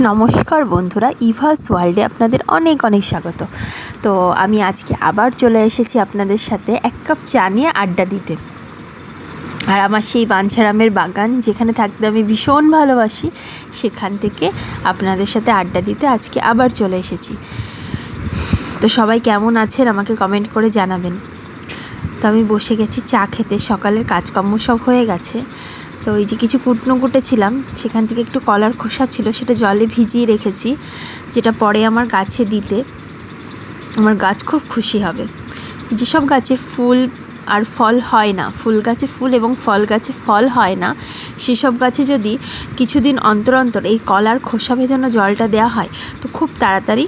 নমস্কার বন্ধুরা, ইভাস ওয়ার্ল্ডে আপনাদের অনেক অনেক স্বাগত। তো আমি আজকে আবার চলে এসেছি আপনাদের সাথে এক কাপ চা নিয়ে আড্ডা দিতে। আর আমার সেই বাঞ্ছারামের বাগান, যেখানে থাকতে আমি ভীষণ ভালোবাসি, সেখান থেকে আপনাদের সাথে আড্ডা দিতে আজকে আবার চলে এসেছি। তো সবাই কেমন আছেন আমাকে কমেন্ট করে জানাবেন। তো আমি বসে গেছি চা খেতে, সকালের কাজকর্ম সব হয়ে গেছে। তো এই যে কিছু কুটনো কুটেছিলাম সেখান থেকে একটু কলার খোসা ছিল, সেটা জলে ভিজিয়ে রেখেছি, যেটা পরে আমার গাছে দিতে আমার গাছ খুব খুশি হবে। যেসব গাছে ফুল আর ফল হয় না, ফুল গাছে ফুল এবং ফল গাছে ফল হয় না, সেসব গাছে যদি কিছুদিন অন্তর অন্তর এই কলার খোসা ভেজানো জলটা দেওয়া হয়, তো খুব তাড়াতাড়ি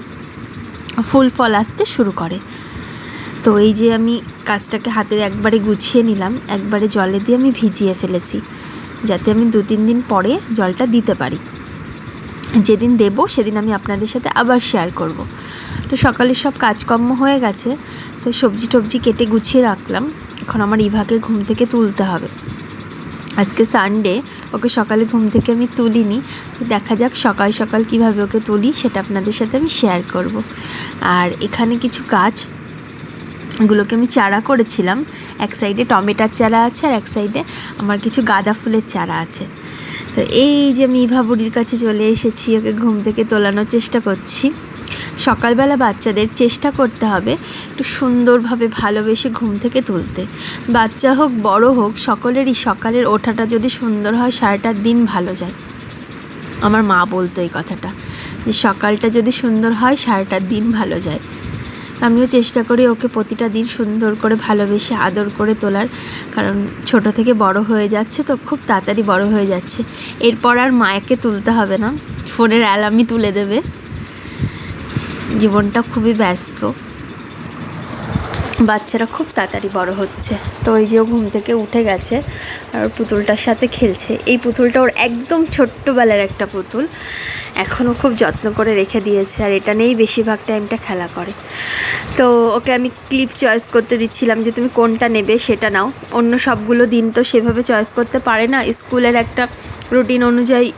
ফুল ফল আসতে শুরু করে। তো এই যে আমি কাজটাকে হাতের একবারে গুছিয়ে নিলাম, একবারে জলে দিয়ে আমি ভিজিয়ে ফেলেছি। যাতে আমি দু, তিন দিন পরে জলটা দিতে পারি। যেদিন দেব সেদিন আমি আপনাদের সাথে আবার শেয়ার করব। তো সকালে সব কাজকর্ম হয়ে গেছে, তো সবজি টবজি কেটে গুছিয়ে রাখলাম। এখন আমার ইভাকে ঘুম থেকে তুলতে হবে। আজকে সানডে ওকে সকালে ঘুম থেকে আমি তুলিনি। তো দেখা যাক সকাল সকাল কীভাবে ওকে তুলি, সেটা আপনাদের সাথে আমি শেয়ার করব। আর এখানে কিছু গাছ এগুলোকে আমি চারা করেছিলাম। এক সাইডে টমেটার চারা আছে আর এক সাইডে আমার কিছু গাঁদা ফুলের চারা আছে। তো এই যে আমি ইভা বুড়ির কাছে চলে এসেছি, ওকে ঘুম থেকে তোলানোর চেষ্টা করছি। সকালবেলা বাচ্চাদের চেষ্টা করতে হবে একটু সুন্দরভাবে ভালোবেসে ঘুম থেকে তুলতে। বাচ্চা হোক, বড় হোক, সকলেরই সকালের ওঠাটা যদি সুন্দর হয় সারাটার দিন ভালো যায়। আমার মা বলতো এই কথাটা যে, সকালটা যদি সুন্দর হয় সারাটার দিন ভালো যায়। আমিও চেষ্টা করি ওকে প্রতিটা দিন সুন্দর করে ভালোবেসে, আদর করে তোলার। কারণ ছোট থেকে বড় হয়ে যাচ্ছে তো খুব তাড়াতাড়ি বড় হয়ে যাচ্ছে। এরপর আর মায়াকে তুলতে হবে না। ফোনের অ্যালার্মই তুলে দেবে। জীবনটা খুবই ব্যস্ত। বাচ্চারা খুব তাড়াতাড়ি বড় হচ্ছে। তো ওই যে ও ঘুম থেকে উঠে গেছে আর পুতুলটার সাথে খেলছে। এই পুতুলটা ওর একদম ছোট্টবেলার একটা পুতুল। এখনও খুব যত্ন করে রেখে দিয়েছে আর এটা নিয়েই বেশিরভাগ টাইমটা খেলা করে। তো ওকে আমি ক্লিপ চয়েস করতে দিচ্ছিলাম যে তুমি কোনটা নেবে সেটা নাও। অন্য সবগুলো দিন তো সেভাবে চয়েস করতে পারে না। স্কুলের একটা রুটিন অনুযায়ী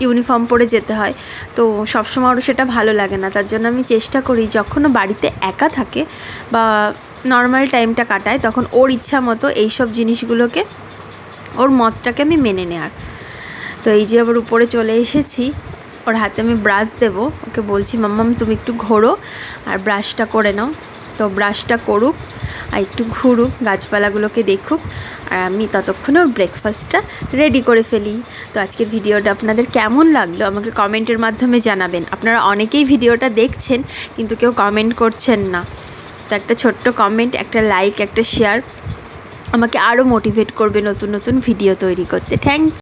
ইউনিফর্ম পরে যেতে হয়। তো সবসময় ওর সেটা ভালো লাগে না। তার জন্য আমি চেষ্টা করি যখনও বাড়িতে একা থাকে বা নর্মাল টাইমটা কাটায়, তখন ওর ইচ্ছা মতো এইসব জিনিসগুলোকে, ওর মতটাকে আমি মেনে নেওয়ার তো এই যে আবার উপরে চলে এসেছি, ওর হাতে আমি ব্রাশ দেব। ওকে বলছি মাম্মাম তুমি একটু ঘোরো আর ব্রাশটা করে নাও। তো ব্রাশটা করুক আর একটু ঘুরুক, গাছপালাগুলোকে দেখুক আর আমি ততক্ষণে ওর ব্রেকফাস্টটা রেডি করে ফেলি। তো আজকের ভিডিওটা আপনাদের কেমন লাগল আমাকে কমেন্টের মাধ্যমে জানাবেন। আপনারা অনেকেই ভিডিওটা দেখছেন, কিন্তু কেউ কমেন্ট করছেন না। তো একটা ছোট্ট কমেন্ট একটা লাইক একটা শেয়ার আমাকে আরও মোটিভেট করবে নতুন নতুন ভিডিও তৈরি করতে। থ্যাংক